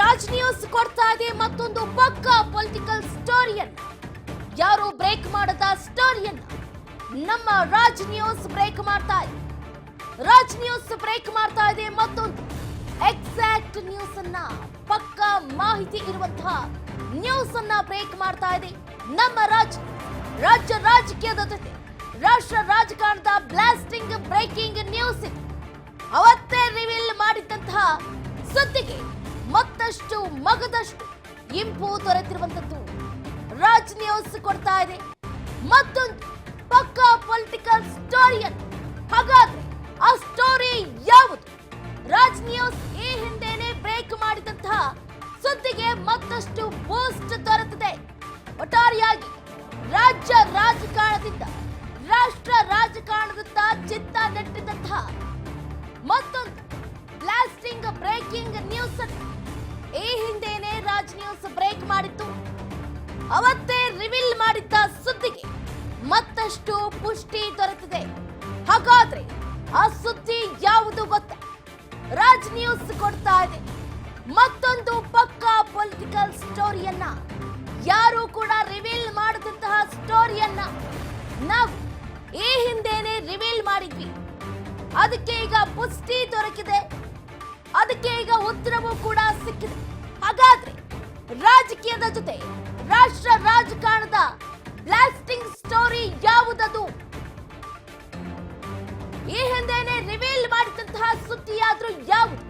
Raj news ಕೊಡ್ತಾ ಇದೆ ಮತ್ತೊಂದು ಪಕ್ಕ ಪೊಲಿಟಿಕಲ್ ಸ್ಟೋರಿಯನ್ ಯಾರು ಬ್ರೇಕ್ ಮಾಡದ ಸ್ಟೋರಿಯನ್ ನಮ್ಮ ರಾಜ್ ನ್ಯೂಸ್ ಬ್ರೇಕ್ ಮಾಡ್ತಾ ಇದೆ. ರಾಜ್ ನ್ಯೂಸ್ ಬ್ರೇಕ್ ಮಾಡ್ತಾ ಇದೆ ಮತ್ತೊಂದು ಎಕ್ಸಾಕ್ಟ್ ನ್ಯೂಸ್ ಅನ್ನ ಪಕ್ಕ ಮಾಹಿತಿ ಇರುವಂತಹ ನ್ಯೂಸ್ ಅನ್ನ ಬ್ರೇಕ್ ಮಾಡ್ತಾ ಇದೆ ನಮ್ಮ ರಾಜ್ ರಾಜ್ಯ ರಾಜಕೀಯದ ಜೊತೆ. ರಾಷ್ಟ್ರ ರಾಜಕಾರಣದ ಬ್ಲಾಸ್ಟಿಂಗ್ ಬ್ರೇಕಿಂಗ್ ನ್ಯೂಸ್ ಅವತ್ತೇ ರಿವೀಲ್ ಮಾಡಿದಂತಹ ಸುದ್ದಿಗೆ ಮತ್ತಷ್ಟು ಮಗದಷ್ಟು ಇಂಪು ದೊರೆತಿರುವಂತದ್ದು ರಾಜ್ ನ್ಯೂಸ್ ಕೊಡ್ತಾ ಇದೆ. ಮತ್ತೊಂದು ಪಕ್ಕಾ ಪೊಲಿಟಿಕಲ್ ಸ್ಟೋರಿಯನ್ ಹಾಗಾದ್ರೆ ಆ ಸ್ಟೋರಿ ಯಾವುದು? ರಾಜ್ ನ್ಯೂಸ್ ಈ ಹಿಂದೆನೆ ಬ್ರೇಕ್ ಮಾಡಿದಂತಹ ಸುದ್ದಿಗೆ ಮತ್ತಷ್ಟು ಬೂಸ್ಟ್ ದೊರೆತಿದೆ. ಒಟ್ಟಾರೆಯಾಗಿ ರಾಜ್ಯ ರಾಜಕಾರಣದಿಂದ, ರಾಷ್ಟ್ರ ರಾಜಕಾರಣದತ್ತ ಚಿತ್ತ ನೆಟ್ಟಿದಂತಹ ಮತ್ತೊಂದು ಬ್ಲಾಸ್ಟಿಂಗ್ ಬ್ರೇಕಿಂಗ್ ನ್ಯೂಸ್ ಈ ಹಿಂದೆನೆ ರಾಜ್ ನ್ಯೂಸ್ ಬ್ರೇಕ್ ಮಾಡಿತ್ತು. ಅವತ್ತೇ ರಿವೀಲ್ ಮಾಡಿದ್ದ ಸುದ್ದಿಗೆ ಮತ್ತಷ್ಟು ಪುಷ್ಟಿ ದೊರೆತಿದೆ. ಹಾಗಾದ್ರೆ ಆ ಸುದ್ದಿ ಯಾವುದು ಗೊತ್ತಾ? ರಾಜ್ ನ್ಯೂಸ್ ಕೊಡ್ತಾ ಇದೆ. ಮತ್ತೊಂದು ಪಕ್ಕಾ ಪೊಲಿಟಿಕಲ್ ಸ್ಟೋರಿಯನ್ನ ಯಾರು ಕೂಡ ರಿವೀಲ್ ಮಾಡದಂತಹ ಸ್ಟೋರಿಯನ್ನ ನಾವು ಈ ಹಿಂದೆನೆ ರಿವೀಲ್ ಮಾಡಿದ್ವಿ. ಅದಕ್ಕೆ ಈಗ ಪುಷ್ಟಿ ದೊರಕಿದೆ. ಅದಕ್ಕೆ ಈಗ ಉತ್ತರವೂ ಕೂಡ ಸಿಕ್ಕಿದೆ. ಹಾಗಾದ್ರೆ ರಾಜಕೀಯದ ಜೊತೆ ರಾಷ್ಟ್ರ ರಾಜಕಾರಣದ ಬ್ಲಾಸ್ಟಿಂಗ್ ಸ್ಟೋರಿ ಯಾವುದದು? ಈ ಹಿಂದೆನೆ ರಿವೀಲ್ ಮಾಡಿದಂತಹ ಸುದ್ದಿಯಾದ್ರೂ ಯಾವುದು?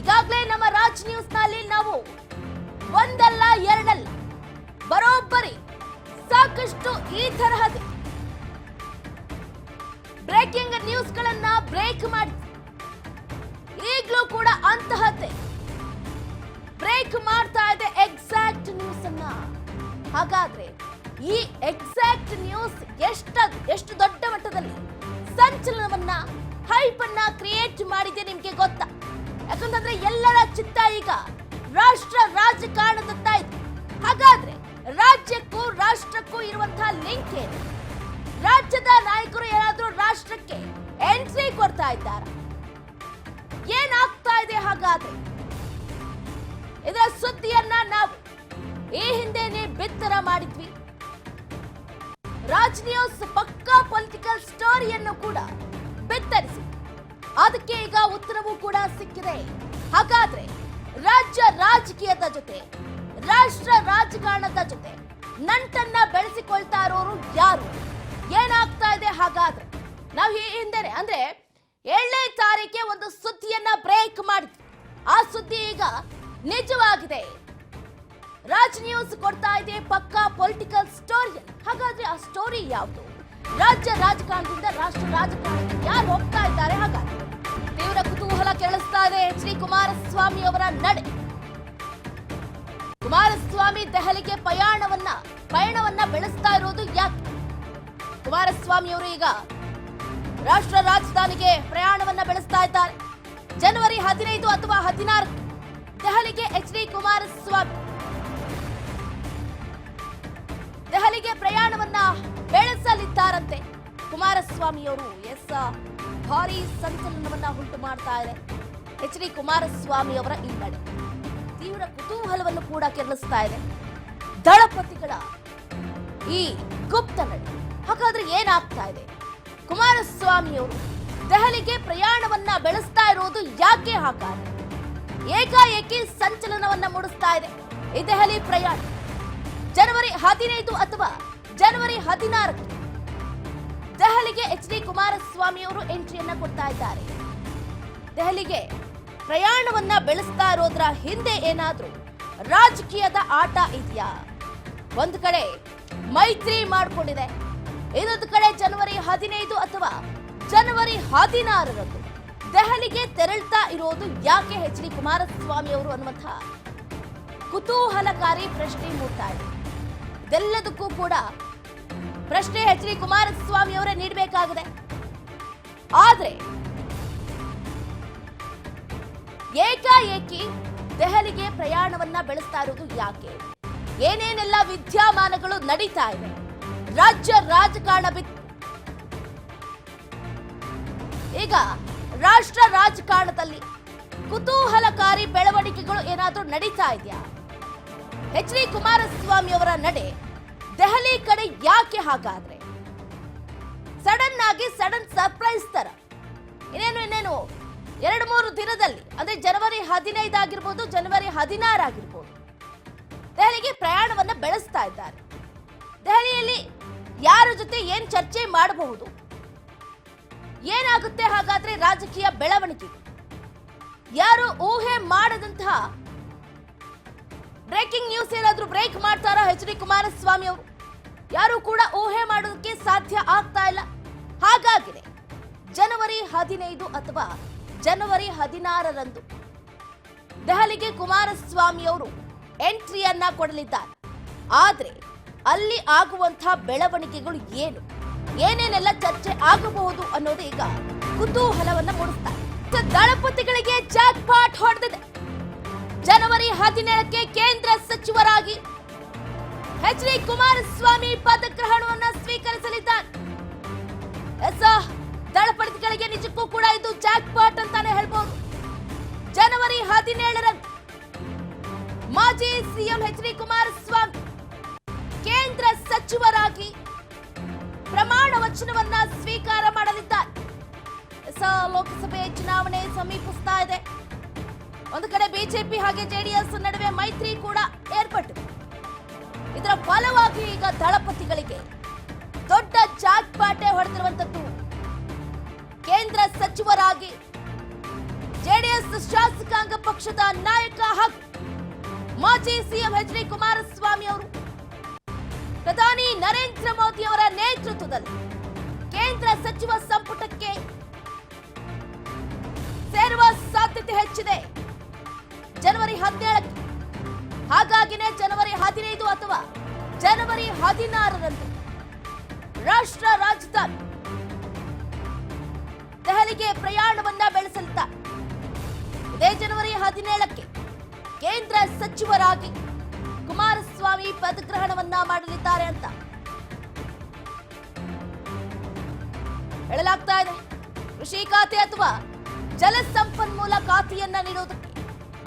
ಈಗಾಗಲೇ ನಮ್ಮ ರಾಜ್ ನ್ಯೂಸ್ನಲ್ಲಿ ನಾವು ಒಂದಲ್ಲ ಎರಡಲ್ಲ, ಬರೋಬ್ಬರಿ ಸಾಕಷ್ಟು ಈ ತರಹದ ಬ್ರೇಕಿಂಗ್ ನ್ಯೂಸ್ ಗಳನ್ನ ಬ್ರೇಕ್ ಮಾಡಿ ಈಗಲೂ ಕೂಡ ಅಂತಹದ್ದೇ. ಬ್ರೇಕ್ ಮಾಡ್ತಾ ಇದೆ ಎಕ್ಸಾಕ್ಟ್ ನ್ಯೂಸ್ ಅನ್ನ ಹಾಗಾದ್ರೆ ಈ ಎಕ್ಸಾಕ್ಟ್ ನ್ಯೂಸ್ ಎಷ್ಟ ಎಷ್ಟು ದೊಡ್ಡ ಮಟ್ಟದಲ್ಲಿ ಸಂಚಲನವನ್ನ ಹೈಪ್ ಅನ್ನ ಕ್ರಿಯೇಟ್ ಮಾಡಿದೆ ನಿಮ್ಗೆ ಗೊತ್ತಾ? ಯಾಕಂತಂದ್ರೆ ಎಲ್ಲರ ಚಿತ್ತ ಈಗ ರಾಷ್ಟ್ರ ರಾಜಕಾರಣದತ್ತ ಇದೆ. ಹಾಗಾದ್ರೆ ರಾಜ್ಯಕ್ಕೂ ರಾಷ್ಟ್ರಕ್ಕೂ ಇರುವಂತಹ ಲಿಂಕ್ ಏನು? ರಾಜ್ಯದ ನಾಯಕರು ಯಾರಾದ್ರೂ ರಾಷ್ಟ್ರಕ್ಕೆ ಎಂಟ್ರಿ ಕೊಡ್ತಾ ಇದ್ದಾರ? ಏನಾಗ್ತಾ ಇದೆ ಹಾಗಾದ್ರೆ? ಇದರ ಸುದ್ದಿಯನ್ನ ನಾವು ಈ ಹಿಂದೆನೆ ಬಿತ್ತರ ಮಾಡಿದ್ವಿ. ರಾಜ್ ನ್ಯೂಸ್ ಪಕ್ಕಾ ಪೊಲಿಟಿಕಲ್ ಸ್ಟೋರಿಯನ್ನು ಕೂಡ ಬಿತ್ತರಿಸಿ. ಅದಕ್ಕೆ ಈಗ ಉತ್ತರವೂ ಕೂಡ ಸಿಕ್ಕಿದೆ. ಹಾಗಾದ್ರೆ ರಾಜ್ಯ ರಾಜಕೀಯದ ಜೊತೆ, ರಾಷ್ಟ್ರ ರಾಜಕಾರಣದ ಜೊತೆ ನಂಟನ್ನ ಬೆಳೆಸಿಕೊಳ್ತಾ ಇರೋರು ಯಾರು? ಏನಾಗ್ತಾ ಇದೆ ಹಾಗಾದ್ರೆ? ನಾವು ಈ ಹಿಂದೆನೆ, ಅಂದ್ರೆ ಏಳನೇ ತಾರೀಕೆ ಒಂದು ಸುದ್ದಿಯನ್ನ ಬ್ರೇಕ್ ಮಾಡಿದ್ವಿ. ಆ ಸುದ್ದಿ ಈಗ ನಿಜವಾಗಿದೆ. ರಾಜ್ ನ್ಯೂಸ್ ಕೊಡ್ತಾ ಇದೆ ಪಕ್ಕಾ ಪೊಲಿಟಿಕಲ್ ಸ್ಟೋರಿ ಹಾಗಾದ್ರೆ ಆ ಸ್ಟೋರಿ ಯಾವುದು? ರಾಜ್ಯ ರಾಜಕಾರಣದಿಂದ ರಾಷ್ಟ್ರ ರಾಜಕಾರಣಕ್ಕೆ ಯಾರು ಹೋಗ್ತಾ ಇದ್ದಾರೆ ಹಾಗಾದ್ರೆ? ತೀವ್ರ ಕುತೂಹಲ ಕೇಳಿಸ್ತಾ ಇದೆ ಎಚ್ ಡಿ ಕುಮಾರಸ್ವಾಮಿ ಅವರ ನಡೆ. ಕುಮಾರಸ್ವಾಮಿ ದೆಹಲಿಗೆ ಪ್ರಯಾಣವನ್ನ ಪಯಣವನ್ನ ಬೆಳೆಸ್ತಾ ಇರೋದು ಯಾಕೆ? ಕುಮಾರಸ್ವಾಮಿ ಅವರು ಈಗ ರಾಷ್ಟ್ರ ರಾಜಧಾನಿಗೆ ಪ್ರಯಾಣವನ್ನ ಬೆಳೆಸ್ತಾ ಇದ್ದಾರೆ. ಜನವರಿ ಹದಿನೈದು ಅಥವಾ ಹದಿನಾರು, ದೆಹಲಿಗೆ ಎಚ್ ಡಿ ಕುಮಾರಸ್ವಾಮಿ. ದೆಹಲಿಗೆ ಪ್ರಯಾಣವನ್ನ ಬೆಳೆಸಲಿದ್ದಾರಂತೆ. ಕುಮಾರಸ್ವಾಮಿಯವರು ಎಸ್ ಭಾರಿ ಸಂಚಲನವನ್ನ ಉಂಟು ಮಾಡ್ತಾ ಇದೆ. ಎಚ್ ಡಿ ಕುಮಾರಸ್ವಾಮಿ ಅವರ ಈ ನಡೆ ತೀವ್ರ ಕುತೂಹಲವನ್ನು ಕೂಡ ಕೆರಳಿಸ್ತಾ ಇದೆ. ದಳಪತಿಗಳ ಈ ಗುಪ್ತ ನಡೆ. ಹಾಗಾದ್ರೆ ಏನಾಗ್ತಾ ಇದೆ? ಕುಮಾರಸ್ವಾಮಿಯವರು ದೆಹಲಿಗೆ ಪ್ರಯಾಣವನ್ನ ಬೆಳೆಸ್ತಾ ಇರೋದು ಯಾಕೆ ಹಾಕಾರ ಏಕಾಏಕಿ ಸಂಚಲನವನ್ನ ಮೂಡಿಸ್ತಾ ಇದೆ ಈ ದೆಹಲಿ ಪ್ರಯಾಣ. ಜನವರಿ ಹದಿನೈದು ಅಥವಾ ಜನವರಿ ಹದಿನಾರಕ್ಕೆ ದೆಹಲಿಗೆ ಎಚ್ ಡಿ ಕುಮಾರಸ್ವಾಮಿ ಅವರು ಎಂಟ್ರಿಯನ್ನ ಕೊಡ್ತಾ ಇದ್ದಾರೆ. ದೆಹಲಿಗೆ ಪ್ರಯಾಣವನ್ನ ಬೆಳೆಸ್ತಾ ಇರೋದ್ರ ಹಿಂದೆ ಏನಾದ್ರೂ ರಾಜಕೀಯದ ಆಟ ಇದೆಯಾ? ಒಂದು ಕಡೆ ಮೈತ್ರಿ ಮಾಡಿಕೊಂಡಿದೆ. ಇನ್ನೊಂದು ಕಡೆ ಜನವರಿ ಹದಿನೈದು ಅಥವಾ ಜನವರಿ ಹದಿನಾರರಂದು ದೆಹಲಿಗೆ ತೆರಳ್ತಾ ಇರೋದು ಯಾಕೆ ಎಚ್ ಡಿ ಕುಮಾರಸ್ವಾಮಿ ಅವರು ಅನ್ನುವಂತಹ ಕುತೂಹಲಕಾರಿ ಪ್ರಶ್ನೆ ಮೂಡ್ತಾ ಇದೆ. ಇದೆಲ್ಲದಕ್ಕೂ ಕೂಡ ಪ್ರಶ್ನೆ ಎಚ್ ಡಿ ಕುಮಾರಸ್ವಾಮಿ ಅವರೇ ನೀಡಬೇಕಾಗಿದೆ. ಆದ್ರೆ ಏಕಾಏಕಿ ದೆಹಲಿಗೆ ಪ್ರಯಾಣವನ್ನ ಬೆಳೆಸ್ತಾ ಇರೋದು ಯಾಕೆ? ಏನೇನೆಲ್ಲ ವಿದ್ಯಮಾನಗಳು ನಡೀತಾ ಇವೆ? ರಾಜ್ಯ ರಾಜಕಾರಣ ಬಿತ್ತು ಈಗ ರಾಷ್ಟ್ರ ರಾಜಕಾರಣದಲ್ಲಿ ಕುತೂಹಲಕಾರಿ ಬೆಳವಣಿಗೆಗಳು ಏನಾದರೂ ನಡೀತಾ ಇದೆಯಾ? ಎಚ್ ಡಿ ಕುಮಾರಸ್ವಾಮಿ ಅವರ ನಡೆ ದೆಹಲಿ ಕಡೆ ಯಾಕೆ ಹಾಗಾದ್ರೆ? ಸಡನ್ ಆಗಿ ಸಡನ್ ಸರ್ಪ್ರೈಸ್ ತರ. ಇನ್ನೇನು ಇನ್ನೇನು? ಎರಡು ಮೂರು ದಿನದಲ್ಲಿ, ಅಂದ್ರೆ ಜನವರಿ ಹದಿನೈದು ಆಗಿರ್ಬೋದು, ಜನವರಿ ಹದಿನಾರು ಆಗಿರ್ಬೋದು, ದೆಹಲಿಗೆ ಪ್ರಯಾಣವನ್ನ ಬೆಳೆಸ್ತಾ ಇದ್ದಾರೆ. ದೆಹಲಿಯಲ್ಲಿ ಯಾರ ಜೊತೆ ಏನ್ ಚರ್ಚೆ ಮಾಡಬಹುದು? ಏನಾಗುತ್ತೆ ಹಾಗಾದ್ರೆ ರಾಜಕೀಯ ಬೆಳವಣಿಗೆ? ಯಾರು ಊಹೆ ಮಾಡದಂತಹ ಬ್ರೇಕಿಂಗ್ ನ್ಯೂಸ್ ಏನಾದ್ರೂ ಬ್ರೇಕ್ ಮಾಡ್ತಾರಾ ಎಚ್ ಡಿ ಕುಮಾರಸ್ವಾಮಿ ಅವರು? ಯಾರು ಕೂಡ ಊಹೆ ಮಾಡೋದಕ್ಕೆ ಸಾಧ್ಯ ಆಗ್ತಾ ಇಲ್ಲ. ಹಾಗಾಗಿದೆ, ಜನವರಿ ಹದಿನೈದು ಅಥವಾ ಜನವರಿ ಹದಿನಾರರಂದು ದೆಹಲಿಗೆ ಕುಮಾರಸ್ವಾಮಿ ಅವರು ಎಂಟ್ರಿಯನ್ನ ಕೊಡಲಿದ್ದಾರೆ. ಆದ್ರೆ ಅಲ್ಲಿ ಆಗುವಂತಹ ಬೆಳವಣಿಗೆಗಳು ಏನು? ಏನೇನೆಲ್ಲ ಚರ್ಚೆ ಆಗಬಹುದು ಅನ್ನೋದು ಈಗ ಕುತೂಹಲವನ್ನ ಮೂಡಿಸ್ತಾ ಇದೆ. ದಳಪತಿಗಳಿಗೆ ಜಾಕ್ ಪಾಟ್ ಹೊಡೆದಿದೆ. ಜನವರಿ ಹದಿನೇಳಕ್ಕೆ ಕೇಂದ್ರ ಸಚಿವರಾಗಿ ಎಚ್ ಡಿ ಕುಮಾರಸ್ವಾಮಿ ಪದಗ್ರಹಣವನ್ನ ಸ್ವೀಕರಿಸಲಿದ್ದಾರೆ. ದಳಪತಿಗಳಿಗೆ ನಿಜಕ್ಕೂ ಕೂಡ ಇದು ಜಾಕ್ ಪಾಟ್ ಅಂತಾನೆ ಹೇಳ್ಬಹುದು ಜನವರಿ ಹದಿನೇಳರಂದು ಮಾಜಿ ಸಿಎಂ ಎಚ್ ಡಿ ಕುಮಾರಸ್ವಾಮಿ ಕೇಂದ್ರ ಸಚಿವರಾಗಿ ಪ್ರಮಾಣ ವಚನವನ್ನ ಸ್ವೀಕಾರ ಮಾಡಲಿದ್ದಾರೆ. ಲೋಕಸಭೆ ಚುನಾವಣೆ ಸಮೀಪಿಸ್ತಾ ಇದೆ. ಒಂದು ಕಡೆ ಬಿಜೆಪಿ ಹಾಗೆ ಜೆಡಿಎಸ್ ನಡುವೆ ಮೈತ್ರಿ ಕೂಡ ಏರ್ಪಟ್ಟಿದೆ. ಇದರ ಫಲವಾಗಿ ಈಗ ದಳಪತಿಗಳಿಗೆ ದೊಡ್ಡ ಜಾಕ್ಪಾಟೆ ಹೊಡೆದಿರುವಂತದ್ದು ಕೇಂದ್ರ ಸಚಿವರಾಗಿ ಜೆಡಿಎಸ್ ಶಾಸಕಾಂಗ ಪಕ್ಷದ ನಾಯಕ ಹಾಗೂ ಮಾಜಿ ಸಿಎಂ ಎಚ್ ಡಿ ಕುಮಾರಸ್ವಾಮಿ ಅವರು. ಪ್ರಧಾನಿ ನರೇಂದ್ರ ಮೋದಿ ಅವರ ನೇತೃತ್ವದಲ್ಲಿ ಕೇಂದ್ರ ಸಚಿವ ಸಂಪುಟಕ್ಕೆ ಸೇರುವ ಸಾಧ್ಯತೆ ಹೆಚ್ಚಿದೆ. ಜನವರಿ ಹದಿನೇಳಕ್ಕೆ. ಹಾಗಾಗಿನೇ ಜನವರಿ ಹದಿನೈದು ಅಥವಾ ಜನವರಿ ಹದಿನಾರರಂದು ರಾಷ್ಟ್ರ ರಾಜಧಾನಿ ದೆಹಲಿಗೆ ಪ್ರಯಾಣವನ್ನ ಬೆಳೆಸಲಿದ್ದಾರೆ. ಇದೇ ಜನವರಿ ಹದಿನೇಳಕ್ಕೆ ಕೇಂದ್ರ ಸಚಿವರಾಗಿ ಕುಮಾರಸ್ವಾಮಿ ಪದಗ್ರಹಣವನ್ನ ಮಾಡಲಿದ್ದಾರೆ ಅಂತ. ಹೇಳಲಾಗ್ತಾ ಇದೆ, ಕೃಷಿ ಖಾತೆ ಅಥವಾ ಜಲಸಂಪನ್ಮೂಲ ಖಾತೆಯನ್ನ ನೀಡೋದಕ್ಕೆ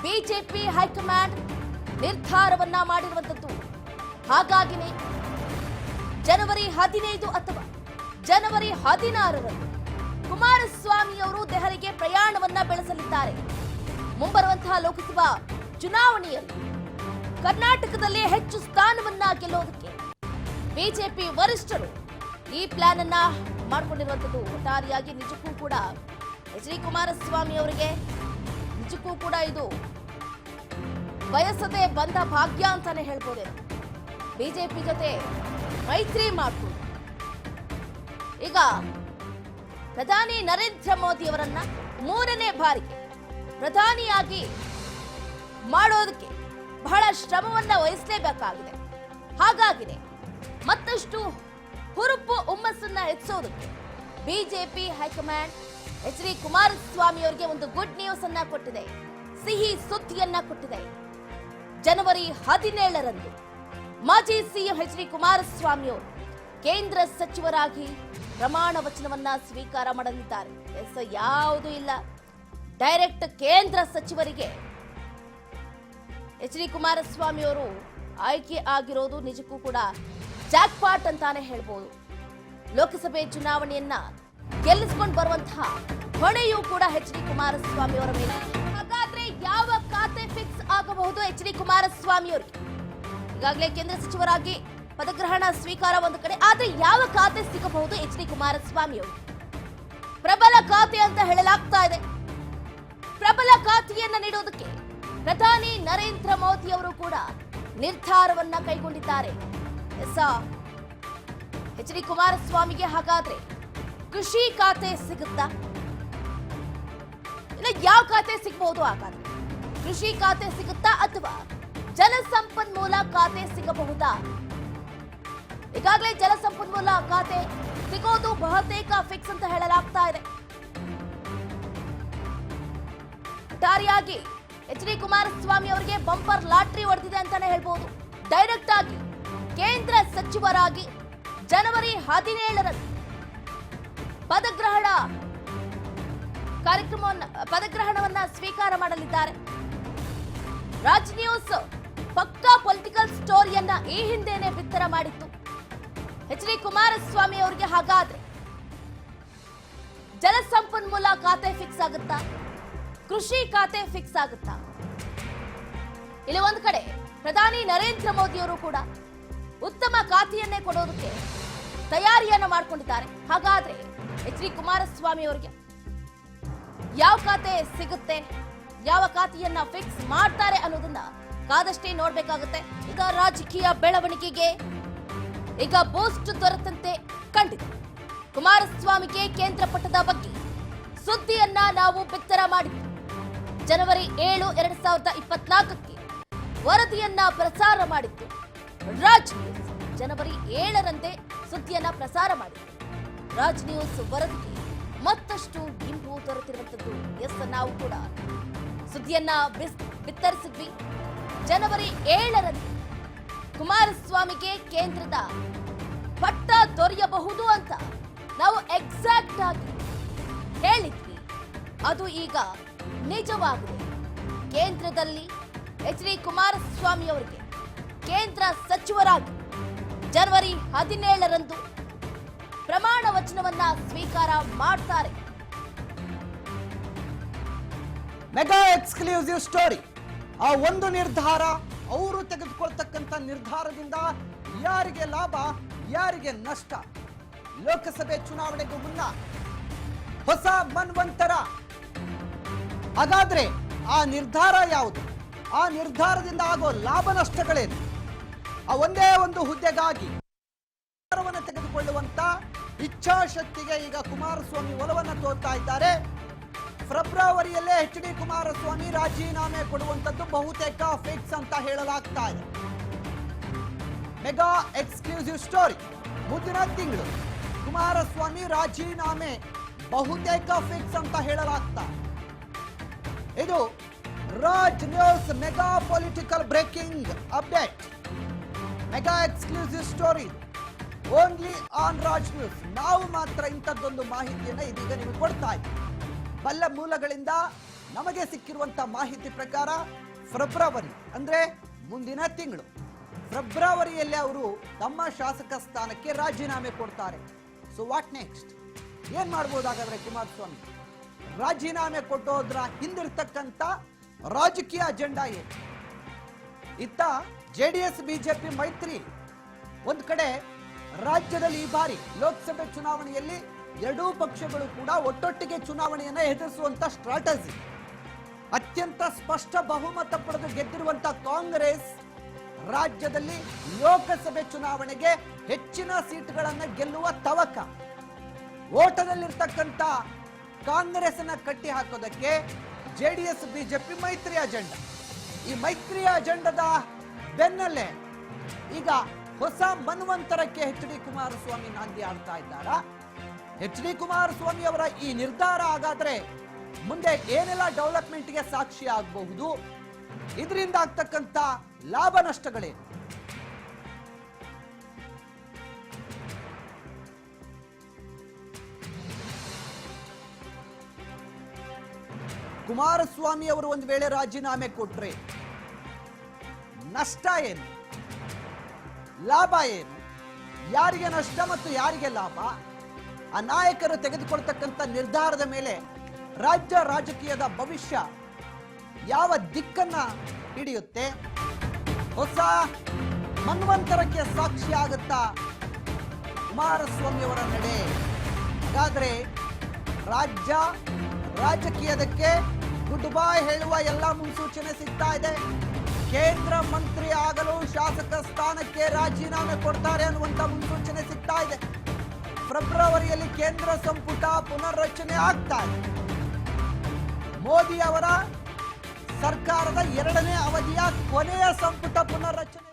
ಬಿಜೆಪಿ ಹೈಕಮಾಂಡ್ ನಿರ್ಧಾರವನ್ನ ಮಾಡಿರುವಂತದ್ದು ಹಾಗಾಗಿನೇ ಜನವರಿ ಹದಿನೈದು ಅಥವಾ ಜನವರಿ ಹದಿನಾರರಂದು ಕುಮಾರಸ್ವಾಮಿ ಅವರು ದೆಹಲಿಗೆ ಪ್ರಯಾಣವನ್ನ ಬೆಳೆಸಲಿದ್ದಾರೆ. ಮುಂಬರುವಂತಹ ಲೋಕಸಭಾ ಚುನಾವಣೆಯಲ್ಲಿ ಕರ್ನಾಟಕದಲ್ಲಿ ಹೆಚ್ಚು ಸ್ಥಾನವನ್ನ ಗೆಲ್ಲೋದಕ್ಕೆ ಬಿಜೆಪಿ ವರಿಷ್ಠರು ಈ ಪ್ಲಾನ್ ಅನ್ನ ಮಾಡಿಕೊಂಡಿರುವಂತದ್ದು ಒಟ್ಟಾರೆಯಾಗಿ ನಿಜಕ್ಕೂ ಕೂಡ. ಎಚ್ ಡಿ ಕುಮಾರಸ್ವಾಮಿ ಅವರಿಗೆ ನಿಜಕ್ಕೂ ಕೂಡ ಇದು ಬಯಸದೆ ಬಂದ ಭಾಗ್ಯ ಅಂತಾನೆ ಹೇಳ್ಬೋದೆ. ಬಿಜೆಪಿ ಜೊತೆ ಮೈತ್ರಿ ಮಾಡಿಕೊಂಡು. ಈಗ ಪ್ರಧಾನಿ ನರೇಂದ್ರ ಮೋದಿ ಅವರನ್ನ ಮೂರನೇ ಬಾರಿಗೆ ಪ್ರಧಾನಿಯಾಗಿ ಮಾಡೋದಕ್ಕೆ ಬಹಳ ಶ್ರಮವನ್ನ ವಹಿಸಲೇಬೇಕಾಗಿದೆ. ಹಾಗಾಗಿದೆ ಮತ್ತಷ್ಟು ಹುರುಪು ಹುಮ್ಮಸ್ಸನ್ನ ಹೆಚ್ಚೋದಕ್ಕೆ BJP high command H D Kumaraswamy ಅವರಿಗೆ ಒಂದು ಗುಡ್ ನ್ಯೂಸ್ ಅನ್ನ ಕೊಟ್ಟಿದೆ. ಸಿಹಿ ಸುದ್ದಿಯನ್ನ ಕೊಟ್ಟಿದೆ. ಜನವರಿ ಹದಿನೇಳರಂದು ಮಾಜಿ ಸಿಎಂ ಎಚ್ ಡಿ ಕುಮಾರಸ್ವಾಮಿ ಅವರು ಕೇಂದ್ರ ಸಚಿವರಾಗಿ ಪ್ರಮಾಣ ವಚನವನ್ನ ಸ್ವೀಕಾರ ಮಾಡಲಿದ್ದಾರೆ. ಎಸ್, ಯಾವುದೂ ಇಲ್ಲ. ಡೈರೆಕ್ಟ್ ಕೇಂದ್ರ ಸಚಿವರಿಗೆ ಎಚ್ ಡಿ ಕುಮಾರಸ್ವಾಮಿ ಅವರು ಆಯ್ಕೆ ಆಗಿರೋದು ನಿಜಕ್ಕೂ ಕೂಡ ಜಾಕ್ಪಾಟ್ ಅಂತಾನೆ ಹೇಳ್ಬೋದು. ಲೋಕಸಭೆ ಚುನಾವಣೆಯನ್ನ ಗೆಲ್ಲಿಸ್ಕೊಂಡು ಬರುವಂತಹ ಹೊಣೆಯೂ ಕೂಡ ಎಚ್ ಡಿ ಕುಮಾರಸ್ವಾಮಿ ಅವರ ಮೇಲೆ. ಹಾಗಾದ್ರೆ ಯಾವ ಖಾತೆ ಫಿಕ್ಸ್ ಆಗಬಹುದು ಎಚ್ ಡಿ ಕುಮಾರಸ್ವಾಮಿ ಅವರಿಗೆ? ಈಗಾಗಲೇ ಕೇಂದ್ರ ಸಚಿವರಾಗಿ ಪದಗ್ರಹಣ ಸ್ವೀಕಾರ ಒಂದು ಕಡೆ, ಆದ್ರೆ ಯಾವ ಖಾತೆ ಸಿಗಬಹುದು ಎಚ್ ಡಿ ಕುಮಾರಸ್ವಾಮಿ ಅವರು ಪ್ರಬಲ ಖಾತೆ ಅಂತ ಹೇಳಲಾಗ್ತಾ ಇದೆ. ಪ್ರಬಲ ಖಾತೆಯನ್ನ ನೀಡೋದಕ್ಕೆ ಪ್ರಧಾನಿ ನರೇಂದ್ರ ಮೋದಿ ಅವರು ಕೂಡ ನಿರ್ಧಾರವನ್ನ ಕೈಗೊಂಡಿದ್ದಾರೆ. ಎಸ್ ಎಚ್ ಡಿ ಕುಮಾರಸ್ವಾಮಿಗೆ ಹಾಗಾದ್ರೆ ಕೃಷಿ ಖಾತೆ ಸಿಗುತ್ತಾ? ಇಲ್ಲ, ಯಾವ ಖಾತೆ ಸಿಗಬಹುದು ಹಾಗಾದ್ರೆ? ಕೃಷಿ ಖಾತೆ ಸಿಗುತ್ತಾ ಅಥವಾ ಜಲಸಂಪನ್ಮೂಲ ಖಾತೆ ಸಿಗಬಹುದಾ? ಈಗಾಗಲೇ ಜಲಸಂಪನ್ಮೂಲ ಖಾತೆ ಸಿಗೋದು ಬಹುತೇಕ ಫಿಕ್ಸ್ ಅಂತ ಹೇಳಲಾಗ್ತಾ ಇದೆ. ಒಟ್ಟಾರೆಯಾಗಿ ಎಚ್ ಡಿ ಕುಮಾರಸ್ವಾಮಿ ಅವರಿಗೆ ಬಂಪರ್ ಲಾಟ್ರಿ ಹೊಡೆದಿದೆ ಅಂತಾನೆ ಹೇಳ್ಬೋದು. ಡೈರೆಕ್ಟ್ ಆಗಿ ಕೇಂದ್ರ ಸಚಿವರಾಗಿ ಜನವರಿ ಹದಿನೇಳರಂದು ಪದಗ್ರಹಣ ಕಾರ್ಯಕ್ರಮವನ್ನ, ಪದಗ್ರಹಣವನ್ನ ಸ್ವೀಕಾರ ಮಾಡಲಿದ್ದಾರೆ. ರಾಜ್ ನ್ಯೂಸ್ ಪಕ್ಕಾ ಪೊಲಿಟಿಕಲ್ ಸ್ಟೋರಿಯನ್ನ ಈ ಹಿಂದೆನೆ ಬಿತ್ತರ ಮಾಡಿತ್ತು. ಎಚ್ ಡಿ ಕುಮಾರಸ್ವಾಮಿ ಅವರಿಗೆ ಹಾಗಾದ್ರೆ ಜಲಸಂಪನ್ಮೂಲ ಖಾತೆ ಫಿಕ್ಸ್ ಆಗುತ್ತಾ? ಕೃಷಿ ಖಾತೆ ಫಿಕ್ಸ್ ಆಗುತ್ತಾ? ಇಲ್ಲಿ ಒಂದು ಕಡೆ ಪ್ರಧಾನಿ ನರೇಂದ್ರ ಮೋದಿಯವರು ಕೂಡ ಉತ್ತಮ ಖಾತೆಯನ್ನೇ ಕೊಡೋದಕ್ಕೆ ತಯಾರಿಯನ್ನ ಮಾಡ್ಕೊಂಡಿದ್ದಾರೆ. ಹಾಗಾದ್ರೆ ಎಚ್ ಡಿ ಕುಮಾರಸ್ವಾಮಿ ಅವರಿಗೆ ಯಾವ ಖಾತೆ ಸಿಗುತ್ತೆ, ಯಾವ ಖಾತೆಯನ್ನ ಫಿಕ್ಸ್ ಮಾಡ್ತಾರೆ ಅನ್ನೋದನ್ನ ಕಾದಷ್ಟೇ ನೋಡ್ಬೇಕಾಗುತ್ತೆ. ಈಗ ರಾಜಕೀಯ ಬೆಳವಣಿಗೆಗೆ ಈಗ ಬೂಸ್ಟ್ ದೊರೆತಂತೆ ಕಂಡಿದೆ. ಕುಮಾರಸ್ವಾಮಿಗೆ ಕೇಂದ್ರ ಪಟ್ಟದ ಬಗ್ಗೆ ಸುದ್ದಿಯನ್ನ ನಾವು ಬಿತ್ತರ ಮಾಡಿದ್ವಿ. ಜನವರಿ ಏಳು, ಎರಡ್ ಸಾವಿರದ ಇಪ್ಪತ್ನಾಲ್ಕಕ್ಕೆ ವರದಿಯನ್ನ ಪ್ರಸಾರ ಮಾಡಿತ್ತು. ರಾಜ್ ನ್ಯೂಸ್ ಜನವರಿ ಏಳರಂತೆ ಸುದ್ದಿಯನ್ನ ಪ್ರಸಾರ ಮಾಡಿತ್ತು. ರಾಜ್ ನ್ಯೂಸ್ ವರದಿಗೆ ಮತ್ತಷ್ಟು ಇಂಪು ದೊರೆತಿರುವಂತದ್ದು ಎಸ್ ನಾವು ಕೂಡ. ಸುದ್ದಿಯನ್ನ ಬಿತ್ತರಿಸಿದ್ವಿ. ಜನವರಿ ಏಳರಂದು ಕುಮಾರಸ್ವಾಮಿಗೆ ಕೇಂದ್ರದ ಪಟ್ಟ ದೊರೆಯಬಹುದು ಅಂತ ನಾವು ಎಕ್ಸಾಕ್ಟ್ ಆಗಿ ಹೇಳಿದ್ವಿ. ಅದು ಈಗ ನಿಜವಾಗಿದೆ. ಕೇಂದ್ರದಲ್ಲಿ ಎಚ್ ಡಿ ಕುಮಾರಸ್ವಾಮಿ ಅವರಿಗೆ ಕೇಂದ್ರ ಸಚಿವರಾಗಿ ಜನವರಿ ಹದಿನೇಳರಂದು ಪ್ರಮಾಣ ವಚನವನ್ನ ಸ್ವೀಕಾರ ಮಾಡ್ತಾರೆ. ಮೆಗಾ ಎಕ್ಸ್ಕ್ಲೂಸಿವ್ ಸ್ಟೋರಿ ಆ ಒಂದು ನಿರ್ಧಾರ ಅವರು ತೆಗೆದುಕೊಳ್ತಕ್ಕಂಥ ನಿರ್ಧಾರದಿಂದ ಯಾರಿಗೆ ಲಾಭ, ಯಾರಿಗೆ ನಷ್ಟ? ಲೋಕಸಭೆ ಚುನಾವಣೆಗೂ ಮುನ್ನ ಹೊಸ ಮನ್ವಂತರ ಹಾಗಾದ್ರೆ ಆ ನಿರ್ಧಾರ ಯಾವುದು? ಆ ನಿರ್ಧಾರದಿಂದ ಆಗೋ ಲಾಭ ನಷ್ಟಗಳೇನು? ಆ ಒಂದೇ ಒಂದು ಹುದ್ದೆಗಾಗಿ ನಿರ್ಧಾರವನ್ನು ತೆಗೆದುಕೊಳ್ಳುವಂತ ಇಚ್ಛಾಶಕ್ತಿಗೆ ಈಗ ಕುಮಾರಸ್ವಾಮಿ ಒಲವನ್ನು ತೋರ್ತಾ ಇದ್ದಾರೆ. ಫೆಬ್ರವರಿಯಲ್ಲೇ ಎಚ್ ಡಿ ಕುಮಾರಸ್ವಾಮಿ ರಾಜೀನಾಮೆ ಕೊಡುವಂತದ್ದು ಬಹುತೇಕ ಫಿಕ್ಸ್ ಅಂತ ಹೇಳಲಾಗ್ತಾ ಇದೆ. ಮೆಗಾ ಎಕ್ಸ್ಕ್ಲೂಸಿವ್ ಸ್ಟೋರಿ ಮುಂದಿನ ತಿಂಗಳು. ಕುಮಾರಸ್ವಾಮಿ ರಾಜೀನಾಮೆ ಬಹುತೇಕ ಫಿಕ್ಸ್ ಅಂತ ಹೇಳಲಾಗ್ತಾ ಇದೆ. Raj news mega political breaking update. Mega exclusive story. Only on Raj news. ನಾವು ಮಾತ್ರ ಇಂಥದ್ದೊಂದು ಮಾಹಿತಿಯನ್ನು ಇದೀಗ ನಿಮಗೆ ಕೊಡ್ತಾ ಇದ್ದೀವಿ ಬಲ್ಲ ಮೂಲಗಳಿಂದ ನಮಗೆ ಸಿಕ್ಕಿರುವಂತ ಮಾಹಿತಿ ಪ್ರಕಾರ ಫೆಬ್ರವರಿ, ಅಂದ್ರೆ ಮುಂದಿನ ತಿಂಗಳು. ಫೆಬ್ರವರಿಯಲ್ಲಿ ಅವರು ತಮ್ಮ ಶಾಸಕ ಸ್ಥಾನಕ್ಕೆ ರಾಜೀನಾಮೆ ಕೊಡ್ತಾರೆ. ಸೊ ವಾಟ್ ನೆಕ್ಸ್ಟ್ ಏನ್ ಮಾಡ್ಬೋದಾಗಾದ್ರೆ ಕುಮಾರಸ್ವಾಮಿ? ರಾಜೀನಾಮೆ ಕೊಟ್ಟೋದ್ರ ಹಿಂದಿರ್ತಕ್ಕಂಥ ರಾಜಕೀಯ ಅಜೆಂಡಾ ಏನು? ಇತ್ತ ಜೆ ಡಿ ಎಸ್ ಬಿಜೆಪಿ, ಮೈತ್ರಿ ಒಂದು ಕಡೆ ರಾಜ್ಯದಲ್ಲಿ ಈ ಬಾರಿ ಲೋಕಸಭೆ ಚುನಾವಣೆಯಲ್ಲಿ ಎರಡೂ ಪಕ್ಷಗಳು ಕೂಡ ಒಟ್ಟೊಟ್ಟಿಗೆ ಚುನಾವಣೆಯನ್ನ ಎದುರಿಸುವಂತ ಸ್ಟ್ರಾಟಜಿ ಅತ್ಯಂತ ಸ್ಪಷ್ಟ ಬಹುಮತ ಪಡೆದು ಗೆದ್ದಿರುವಂತ ಕಾಂಗ್ರೆಸ್ ರಾಜ್ಯದಲ್ಲಿ ಲೋಕಸಭೆ ಚುನಾವಣೆಗೆ ಹೆಚ್ಚಿನ ಸೀಟ್ಗಳನ್ನು ಗೆಲ್ಲುವ ತವಕ. ಓಟದಲ್ಲಿರ್ತಕ್ಕಂಥ ಕಾಂಗ್ರೆಸ್ನ ಕಟ್ಟಿ ಹಾಕೋದಕ್ಕೆ ಜೆ ಡಿ ಎಸ್ ಬಿಜೆಪಿ ಮೈತ್ರಿ ಅಜೆಂಡಾ. ಈ ಮೈತ್ರಿ ಅಜೆಂಡದ ಬೆನ್ನಲ್ಲೇ ಈಗ ಹೊಸ ಮನ್ವಂತರಕ್ಕೆ ಎಚ್ ಡಿ ಕುಮಾರಸ್ವಾಮಿ ನಾಂದಿ ಆಡ್ತಾ ಇದ್ದಾರ? ಎಚ್ ಡಿ ಕುಮಾರಸ್ವಾಮಿ ಅವರ ಈ ನಿರ್ಧಾರ ಹಾಗಾದ್ರೆ ಮುಂದೆ ಏನೆಲ್ಲ ಡೆವಲಪ್ಮೆಂಟ್ಗೆ ಸಾಕ್ಷಿ ಆಗಬಹುದು? ಇದರಿಂದ ಆಗ್ತಕ್ಕಂಥ ಲಾಭ ನಷ್ಟಗಳೇನು? ಕುಮಾರಸ್ವಾಮಿ ಅವರು ಒಂದು ವೇಳೆ ರಾಜೀನಾಮೆ ಕೊಟ್ರೆ ನಷ್ಟ ಏನು? ಲಾಭ ಏನು? ಯಾರಿಗೆ ನಷ್ಟ ಮತ್ತು ಯಾರಿಗೆ ಲಾಭ? ಆ ನಾಯಕರು ತೆಗೆದುಕೊಳ್ತಕ್ಕಂಥ ನಿರ್ಧಾರದ ಮೇಲೆ ರಾಜ್ಯ ರಾಜಕೀಯದ ಭವಿಷ್ಯ ಯಾವ ದಿಕ್ಕನ್ನ ಹಿಡಿಯುತ್ತೆ? ಹೊಸ ಮನ್ವಂತರಕ್ಕೆ ಸಾಕ್ಷಿ ಆಗುತ್ತಾ ಕುಮಾರಸ್ವಾಮಿಯವರ ನಡೆ? ಹಾಗಾದ್ರೆ ರಾಜ್ಯ ರಾಜಕೀಯದಕ್ಕೆ ಗುಡ್ ಬಾಯ್ ಹೇಳುವ ಎಲ್ಲ ಮುನ್ಸೂಚನೆ ಸಿಗ್ತಾ ಇದೆ ಕೇಂದ್ರ ಮಂತ್ರಿ ಆಗಲು ಶಾಸಕ ಸ್ಥಾನಕ್ಕೆ ರಾಜೀನಾಮೆ ಕೊಡ್ತಾರೆ ಅನ್ನುವಂತ ಮುನ್ಸೂಚನೆ ಸಿಗ್ತಾ ಇದೆ ಫೆಬ್ರವರಿಯಲ್ಲಿ ಕೇಂದ್ರ ಸಂಪುಟ ಪುನರ್ರಚನೆ ಆಗ್ತಾ ಇದೆ ಮೋದಿ ಅವರ ಸರ್ಕಾರದ ಎರಡನೇ ಅವಧಿಯ ಕೊನೆಯ ಸಂಪುಟ ಪುನರ್ರಚನೆ.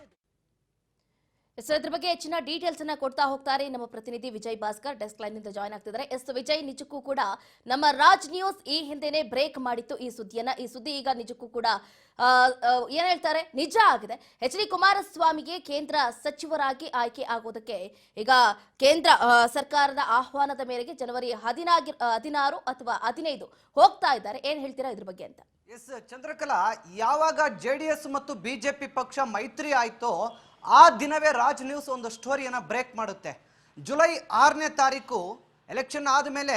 ಎಸ್ ಇದ್ರ ಬಗ್ಗೆ ಹೆಚ್ಚಿನ ಡೀಟೇಲ್ಸ್ ಅನ್ನ ಕೊಡ್ತಾ ಹೋಗ್ತಾರೆ ನಮ್ಮ ಪ್ರತಿನಿಧಿ ವಿಜಯ್ ಭಾಸ್ಕರ್. ಡೆಸ್ಕ್ ಲೈನ್ನಿಂದ ಜಾಯ್ನ್ ಆಗ್ತಿದ್ದಾರೆ. ಎಸ್, ವಿಜಯ್, ನಿಜಕ್ಕೂ ಕೂಡ ನಮ್ಮ ರಾಜ್ ನ್ಯೂಸ್ ಈ ಹಿಂದೆನೆ ಬ್ರೇಕ್ ಮಾಡಿತ್ತು ಈ ಸುದ್ದಿಯನ್ನ. ಈ ಸುದ್ದಿ ಈಗ ನಿಜಕ್ಕೂ ಕೂಡ ಏನ್ ಹೇಳ್ತಾರೆ? ನಿಜ ಆಗಿದೆ. ಎಚ್ ಡಿ ಕುಮಾರಸ್ವಾಮಿಗೆ ಕೇಂದ್ರ ಸಚಿವರಾಗಿ ಆಯ್ಕೆ ಆಗೋದಕ್ಕೆ ಈಗ ಕೇಂದ್ರ ಸರ್ಕಾರದ ಆಹ್ವಾನದ ಮೇರೆಗೆ ಜನವರಿ ಹದಿನಾಗಿ ಹದಿನಾರು ಅಥವಾ ಹದಿನೈದು ಹೋಗ್ತಾ ಇದ್ದಾರೆ. ಏನ್ ಹೇಳ್ತೀರಾ ಇದ್ರ ಬಗ್ಗೆ ಅಂತ? ಎಸ್, ಚಂದ್ರಕಲಾ, ಯಾವಾಗ ಜೆ ಡಿ ಎಸ್ ಮತ್ತು ಬಿಜೆಪಿ ಪಕ್ಷ ಮೈತ್ರಿ ಆಯ್ತೋ ಆ ದಿನವೇ ರಾಜ್ ನ್ಯೂಸ್ ಒಂದು ಸ್ಟೋರಿಯನ್ನು ಬ್ರೇಕ್ ಮಾಡುತ್ತೆ. ಜುಲೈ ಆರನೇ ತಾರೀಕು ಎಲೆಕ್ಷನ್ ಆದಮೇಲೆ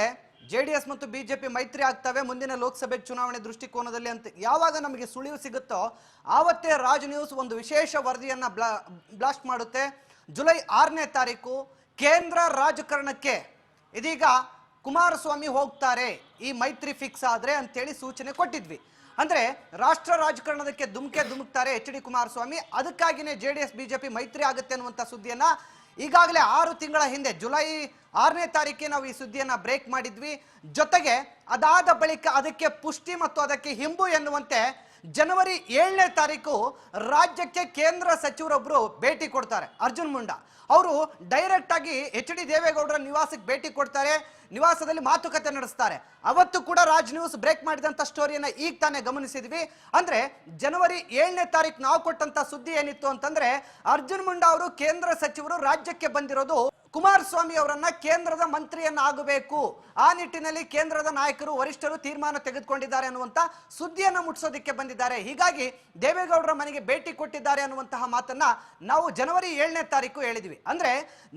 ಜೆ ಡಿ ಎಸ್ ಮತ್ತು ಬಿಜೆಪಿ ಮೈತ್ರಿ ಆಗ್ತವೆ. ಮುಂದಿನ ಲೋಕಸಭೆ ಚುನಾವಣೆ ದೃಷ್ಟಿಕೋನದಲ್ಲಿ ಅಂತ ಯಾವಾಗ ನಮಗೆ ಸುಳಿವು ಸಿಗುತ್ತೋ ಆವತ್ತೇ ರಾಜ್ ನ್ಯೂಸ್ ಒಂದು ವಿಶೇಷ ವರದಿಯನ್ನ ಬ್ಲಾ, ಬ್ಲಾಸ್ಟ್ ಮಾಡುತ್ತೆ. ಜುಲೈ ಆರನೇ ತಾರೀಕು ಕೇಂದ್ರ ರಾಜಕಾರಣಕ್ಕೆ ಇದೀಗ ಕುಮಾರಸ್ವಾಮಿ ಹೋಗ್ತಾರೆ. ಈ ಮೈತ್ರಿ ಫಿಕ್ಸ್ ಆದ್ರೆ ಅಂತೇಳಿ ಸೂಚನೆ ಕೊಟ್ಟಿದ್ವಿ. ಅಂದ್ರೆ ರಾಷ್ಟ್ರ ರಾಜಕಾರಣದಕ್ಕೆ ದುಮ್ಕೆ ದುಮುಕ್ತಾರೆ ಎಚ್ ಡಿ ಕುಮಾರಸ್ವಾಮಿ. ಅದಕ್ಕಾಗಿನೇ ಜೆ ಡಿ ಎಸ್ ಬಿಜೆಪಿ ಮೈತ್ರಿ ಆಗುತ್ತೆ ಅನ್ನುವಂಥ ಸುದ್ದಿಯನ್ನ ಈಗಾಗಲೇ ಆರು ತಿಂಗಳ ಹಿಂದೆ ಜುಲೈ ಆರನೇ ತಾರೀಕಿಗೆ ನಾವು ಈ ಸುದ್ದಿಯನ್ನ ಬ್ರೇಕ್ ಮಾಡಿದ್ವಿ. ಜೊತೆಗೆ ಅದಾದ ಬಳಿಕ ಅದಕ್ಕೆ ಪುಷ್ಟಿ ಮತ್ತು ಅದಕ್ಕೆ ಹಿಂಬು ಎನ್ನುವಂತೆ ಜನವರಿ ಏಳನೇ ತಾರೀಕು ರಾಜ್ಯಕ್ಕೆ ಕೇಂದ್ರ ಸಚಿವರೊಬ್ಬರು ಭೇಟಿ ಕೊಡ್ತಾರೆ, ಅರ್ಜುನ್ ಮುಂಡಾ. ಅವರು ಡೈರೆಕ್ಟ್ ಆಗಿ ಎಚ್ ಡಿ ದೇವೇಗೌಡರ ನಿವಾಸಕ್ಕೆ ಭೇಟಿ ಕೊಡ್ತಾರೆ, ನಿವಾಸದಲ್ಲಿ ಮಾತುಕತೆ ನಡೆಸ್ತಾರೆ. ಅವತ್ತು ಕೂಡ ರಾಜ್ ನ್ಯೂಸ್ ಬ್ರೇಕ್ ಮಾಡಿದಂಥ ಸ್ಟೋರಿಯನ್ನ ಈಗ ತಾನೇ ಗಮನಿಸಿದ್ವಿ. ಅಂದ್ರೆ ಜನವರಿ ಏಳನೇ ತಾರೀಕು ನಾವು ಕೊಟ್ಟಂತ ಸುದ್ದಿ ಏನಿತ್ತು ಅಂತಂದ್ರೆ ಅರ್ಜುನ್ ಮುಂಡಾ ಅವರು ಕೇಂದ್ರ ಸಚಿವರು ರಾಜ್ಯಕ್ಕೆ ಬಂದಿರೋದು ಕುಮಾರಸ್ವಾಮಿ ಅವರನ್ನ ಕೇಂದ್ರದ ಮಂತ್ರಿಯನ್ನಾಗಬೇಕು. ಆ ನಿಟ್ಟಿನಲ್ಲಿ ಕೇಂದ್ರದ ನಾಯಕರು, ವರಿಷ್ಠರು ತೀರ್ಮಾನ ತೆಗೆದುಕೊಂಡಿದ್ದಾರೆ ಅನ್ನುವಂತ ಸುದ್ದಿಯನ್ನು ಮುಟ್ಟಿಸೋದಕ್ಕೆ ಬಂದಿದ್ದಾರೆ. ಹೀಗಾಗಿ ದೇವೇಗೌಡರ ಮನೆಗೆ ಭೇಟಿ ಕೊಟ್ಟಿದ್ದಾರೆ ಅನ್ನುವಂತಹ ಮಾತನ್ನ ನಾವು ಜನವರಿ ಏಳನೇ ತಾರೀಕು ಹೇಳಿದ್ವಿ. ಅಂದ್ರೆ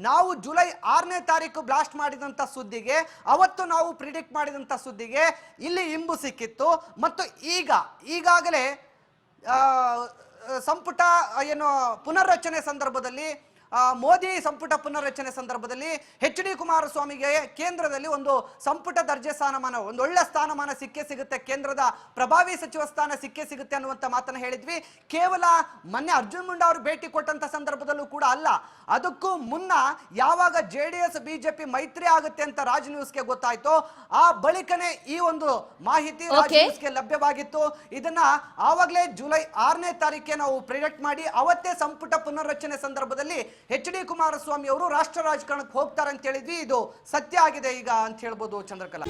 ನಾವು ಜುಲೈ ಆರನೇ ತಾರೀಕು ಬ್ಲಾಸ್ಟ್ ಮಾಡಿದಂತ ಸುದ್ದಿಗೆ, ಅವತ್ತು ನಾವು ಪ್ರಿಡಿಕ್ಟ್ ಮಾಡಿದಂತ ಸುದ್ದಿಗೆ ಇಲ್ಲಿ ಇಂಬು ಸಿಕ್ಕಿತ್ತು. ಮತ್ತು ಈಗ, ಈಗಾಗಲೇ ಸಂಪುಟ ಏನು, ಪುನರ್ರಚನೆ ಸಂದರ್ಭದಲ್ಲಿ ಮೋದಿ ಸಂಪುಟ ಪುನರ್ರಚನೆ ಸಂದರ್ಭದಲ್ಲಿ ಎಚ್ ಡಿ ಕುಮಾರಸ್ವಾಮಿಗೆ ಕೇಂದ್ರದಲ್ಲಿ ಒಂದು ಸಂಪುಟ ದರ್ಜೆ ಸ್ಥಾನಮಾನ ಒಂದು ಒಳ್ಳೆ ಸ್ಥಾನಮಾನ ಸಿಕ್ಕೇ ಸಿಗುತ್ತೆ. ಕೇಂದ್ರದ ಪ್ರಭಾವಿ ಸಚಿವ ಸ್ಥಾನ ಸಿಕ್ಕೇ ಸಿಗುತ್ತೆ ಅನ್ನುವಂಥ ಮಾತನ್ನ ಹೇಳಿದ್ವಿ. ಕೇವಲ ಮೊನ್ನೆ ಅರ್ಜುನ್ ಮುಂಡಾ ಅವರು ಭೇಟಿ ಕೊಟ್ಟಂತ ಸಂದರ್ಭದಲ್ಲೂ ಕೂಡ ಅಲ್ಲ. ಅದಕ್ಕೂ ಮುನ್ನ ಯಾವಾಗ ಜೆ ಡಿ ಎಸ್ ಬಿಜೆಪಿ ಮೈತ್ರಿ ಆಗುತ್ತೆ ಅಂತ ರಾಜ್ ನ್ಯೂಸ್ಗೆ ಗೊತ್ತಾಯ್ತು. ಆ ಬಳಿಕನೇ ಈ ಒಂದು ಮಾಹಿತಿ ರಾಜ್. ನ್ಯೂಸ್ಗೆ ಲಭ್ಯವಾಗಿತ್ತು. ಇದನ್ನ ಆವಾಗಲೇ ಜುಲೈ ಆರನೇ ತಾರೀಕೇ ನಾವು ಪ್ರಿಡಕ್ಟ್ ಮಾಡಿ ಅವತ್ತೇ ಸಂಪುಟ ಪುನರ್ರಚನೆ ಸಂದರ್ಭದಲ್ಲಿ ಎಚ್ ಡಿ ಕುಮಾರಸ್ವಾಮಿ ಅವರು ರಾಷ್ಟ್ರ ರಾಜಕಾರಣಕ್ಕೆ ಹೋಗ್ತಾರೆ ಅಂತ ಹೇಳಿದ್ವಿ ಇದು ಸತ್ಯ ಆಗಿದೆ ಈಗ ಅಂತ ಹೇಳ್ಬೋದು ಚಂದ್ರಕಲಾ.